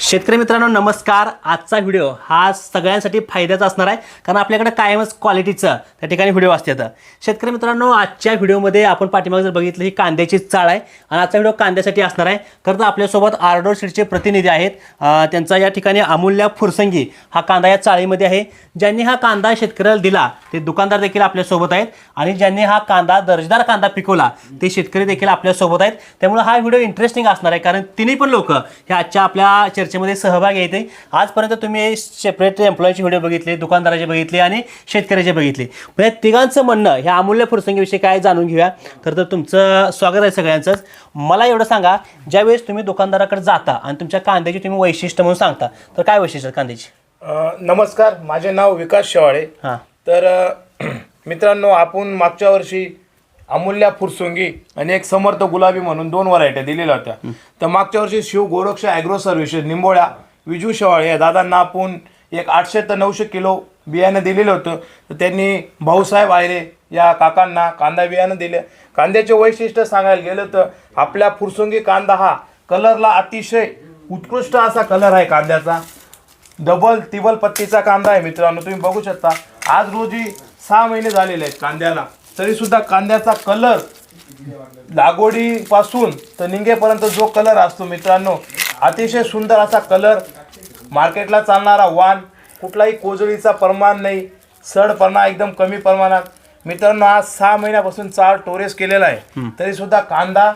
शेतकरी मित्रांनो नमस्कार. आजचा व्हिडिओ हा सगळ्यांसाठी फायद्याचा असणार आहे कारण आपल्याकडे कायमच क्वालिटीचं त्या ठिकाणी व्हिडिओ असतात शेतकरी मित्रांनो आजच्या व्हिडिओमध्ये आपण पाठीमागे जर बघितलं ही कांद्याची चाळ आहे आणि आजचा व्हिडिओ कांद्यासाठी असणार आहे. खरं तर आपल्यासोबत आर्डोर सीडचे प्रतिनिधी आहेत. त्यांचा या ठिकाणी अमूल्य फुरसंगी हा कांदा या चाळीमध्ये आहे. ज्यांनी हा कांदा शेतकऱ्याला दिला ते दुकानदार देखील आपल्यासोबत आहेत. आणि ज्यांनी हा कांदा दर्जेदार कांदा पिकवला ते शेतकरी देखील आपल्यासोबत आहेत. त्यामुळे हा व्हिडिओ इंटरेस्टिंग असणार आहे कारण तिन्ही पण लोक हे आजच्या आपल्या चर्चेमध्ये सहभागी येते आजपर्यंत तुम्ही सेपरेट एम्प्लॉईचे व्हिडिओ बघितले दुकानदाराचे बघितले आणि शेतकऱ्याचे बघितले. या तिघांचं म्हणणं ह्या अमूल्य फुरसंगीविषयी काय जाणून घेऊया? तर तर तुमचं स्वागत आहे सगळ्यांचंच. मला एवढं सांगा ज्यावेळेस तुम्ही दुकानदाराकडे जाता आणि तुमच्या कांद्याची तुम्ही वैशिष्ट्य म्हणून सांगता तर काय वैशिष्ट्य कांद्याची? नमस्कार माझे नाव विकास शेवाळे. हां. तर मित्रांनो आपण मागच्या वर्षी अमूल्या फुरसुंगी आणि एक समर्थ गुलाबी म्हणून दोन व्हरायट्या दिलेल्या होत्या. तर मागच्या वर्षी शिव गोरक्ष ॲग्रो सर्व्हिसेस निंबोळ्या विजू शेवाळे या दादांना आपण एक आठशे ते नऊशे किलो बियाणं दिलेलं होतं. तर त्यांनी भाऊसाहेब आयरे या काकांना कांदा बियाणं दिले. कांद्याचे वैशिष्ट्य सांगायला गेलं तर आपल्या फुरसुंगी कांदा हा कलरला अतिशय उत्कृष्ट असा कलर आहे कांद्याचा. डबल तिबल पत्तीचा कांदा आहे मित्रांनो तुम्ही बघू शकता. आज रोजी सहा महिने झालेले आहेत कांद्याला. तरी सुद्धा कांद्याचा कलर लागवडीपासून तर निंगेपर्यंत जो कलर असतो मित्रांनो अतिशय सुंदर असा कलर मार्केटला चालणारा वाण कुठलाही कोजळीचा प्रमाण नाही सडपणा एकदम कमी प्रमाणात. मित्रांनो आज सहा महिन्यापासून चार टोरेस केलेला आहे. तरी सुद्धा कांदा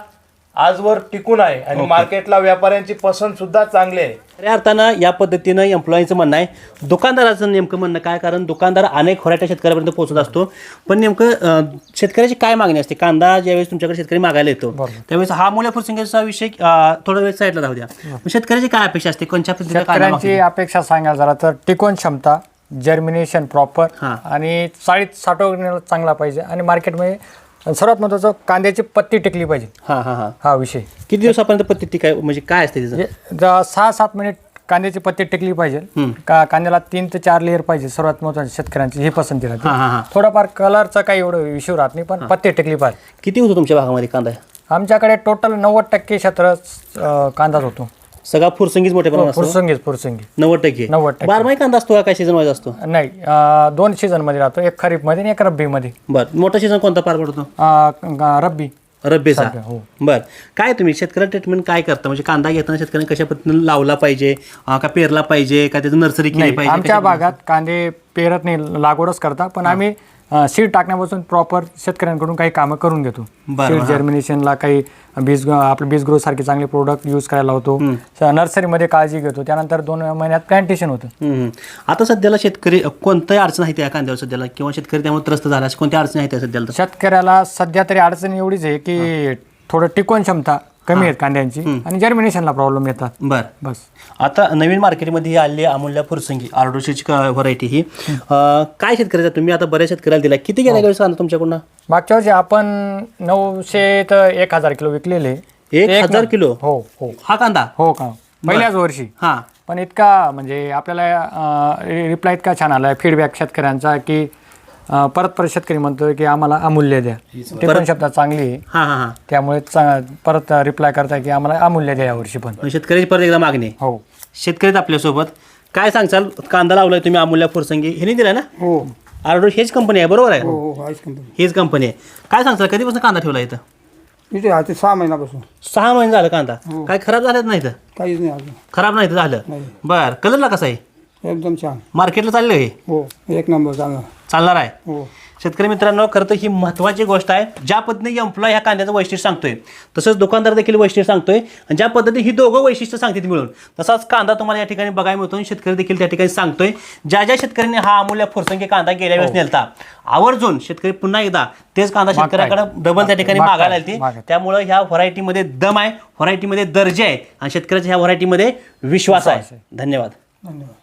आजवर टिकून आहे आणि मार्केटला व्यापाऱ्यांची पसंत सुद्धा चांगली आहे. खऱ्या अर्थानं या पद्धतीनं एम्प्लॉईचं म्हणणं आहे दुकानदाराचं नेमकं म्हणणं काय? कारण दुकानदार अनेक व्हरायट्या शेतकऱ्यापर्यंत पोहोचत असतो. पण नेमकं अं, शेतकऱ्याची काय मागणी असते? कांदा ज्यावेळेस तुमच्याकडे शेतकरी मागायला येतो त्यावेळेस हा मूल्य फुरसिंगेचा विषय अं, थोडा वेळ साईडला राहू द्या. मग शेतकऱ्याची काय अपेक्षा असते? कोणत्या पद्धतीने कांदा शेतकऱ्यांची अपेक्षा सांगायला जरा तर टिकवून क्षमता जर्मिनेशन प्रॉपर हां. आणि चाळीत साठवण्याला चांगला पाहिजे आणि मार्केटमध्ये सर्वात महत्वाचं कांद्याची पत्ती टिकली पाहिजे. हां हां हां. हा विषय. किती दिवसापर्यंत पद्धती काय म्हणजे काय असते तिचं म्हणजे ज- सहा सात मिनिट कांद्याची पत्ती टिकली पाहिजे. का कांद्याला तीन ते चार लेअर पाहिजे सर्वात महत्वाची शेतकऱ्यांची ही पसंती हां राहते हां हां. थोडाफार कलरचा काही एवढं इश्यू राहत नाही पण पत्ती टिकली पाहिजे. किती होतो तुमच्या भागामध्ये कांदा? आमच्याकडे टोटल नव्वद टक्के क्षेत्र अं, कांदाच होतो. सगळा फुरसंगीच मोठ्या प्रमाणात असतो फुरसंगीच फुरसंगी नव्वद टक्के. नव्वद टक्के. बारमाही कांदा असतो का? काय सीझन वाईज असतो? नाही अं, दोन सीझनमध्ये राहतो. एक खरीपमध्ये आणि एक रब्बी मध्ये. बरं. मोठा सीझन कोणता पार पडतो? रब्बी. रब्बीचा. हो. बर. काय तुम्ही शेतकऱ्या ट्रीटमेंट काय करता? म्हणजे कांदा घेताना शेतकऱ्यांनी कशा पद्धतीने लावला पाहिजे? अं, का पेरला पाहिजे? का त्याचं नर्सरी केली नाही पाहिजे? आमच्या भागात कांदे पेरत नाही लागवडच करता. पण आम्ही सीड टाकण्यापासून प्रॉपर शेतकऱ्यांकडून काही कामं करून घेतो. सीड जर्मिनेशनला काही बीज आपलं बीज ग्रोथ सारखे चांगले प्रोडक्ट यूज करायला होतो नर्सरीमध्ये काळजी घेतो. त्यानंतर दोन महिन्यात प्लांटेशन होतं. आता सध्याला शेतकरी कोणत्याही अडचण आहे त्या कांद्यावर सध्याला? किंवा शेतकरी त्यामुळे त्रस्त झाला कोणत्या अडचणी आहेत त्या सध्याला? शेतकऱ्याला सध्या तरी अडचण एवढीच आहे की थोडं टिकवून क्षमता. कमी आहेत कांद्यांची आणि जर्मिनेशनला प्रॉब्लेम येतात. बर. बस. आता नवीन मार्केटमध्ये ही आली अमूल्य फुरसंगी आरडोशीची व्हरायटी ही. अं, काय शेतकऱ्याचा तुम्ही आता बऱ्याच शेतकऱ्याला दिला किती गेल्या वेळेस कांदा तुमच्याकडून मागच्या वर्षी आपण नऊशे तर एक हजार किलो विकलेले. एक ते हजार किलो? हो हो. हा कांदा? हो का? पहिल्याच वर्षी. हा. पण इतका म्हणजे आपल्याला रिप्लाय इतका छान आला फीडबॅक शेतकऱ्यांचा की अं, परत परत शेतकरी म्हणतोय की आम्हाला अमूल्य द्या. ते पण शब्द चांगली आहे. हा हा हा. त्यामुळे चा- परत रिप्लाय करताय की आम्हाला अमूल्य द्या यावर्षी पण. मग शेतकऱ्याची परत एकदा मागणी. आहे. हो. शेतकरीच आपल्यासोबत. काय सांगचाल? कांदा लावलाय तुम्ही अमूल्य फुरसंगी ह्याने दिलाय ना? हो. आरडो हेच कंपनी आहे बरोबर आहे? हो हो कंपनी हीच कंपनी आहे. काय सांगचाल? कधीपासून कांदा ठेवला इथं? इथे आहे ते सहा महिन्यापासून. सहा महिने झालं कांदा. काय खराब झालेत नाही तर काहीच नाही अजून. खराब नाही तर झालं? नाही. बर. कलरला कसा आहे? एकदम छान. मार्केटला चाललं हे हो एक नंबर चांगला. चालणार आहे. हो. शेतकरी मित्रांनो खरं तर ही महत्त्वाची गोष्ट आहे. ज्या पद्धतीने एम्प्लॉय ह्या कांद्याचं वैशिष्ट्य सांगतोय तसंच दुकानदार देखील वैशिष्ट्य सांगतोय. आणि ज्या पद्धतीने ही दोघं वैशिष्ट्य सांगतात मिळून तसाच कांदा तुम्हाला या ठिकाणी बघायला मिळतो आणि शेतकरी देखील त्या ठिकाणी सांगतोय. ज्या ज्या शेतकऱ्यांनी हा अमूल्य फुरसंगी कांदा गेल्या वेळेस नेलता आवर्जून शेतकरी पुन्हा एकदा तेच कांदा शेतकऱ्याकडे डबल त्या ठिकाणी मागायला येते. त्यामुळे ह्या व्हरायटीमध्ये दम आहे व्हरायटीमध्ये दर्जा आहे आणि शेतकऱ्याच्या ह्या व्हरायटीमध्ये विश्वास आहे. धन्यवाद. धन्यवाद.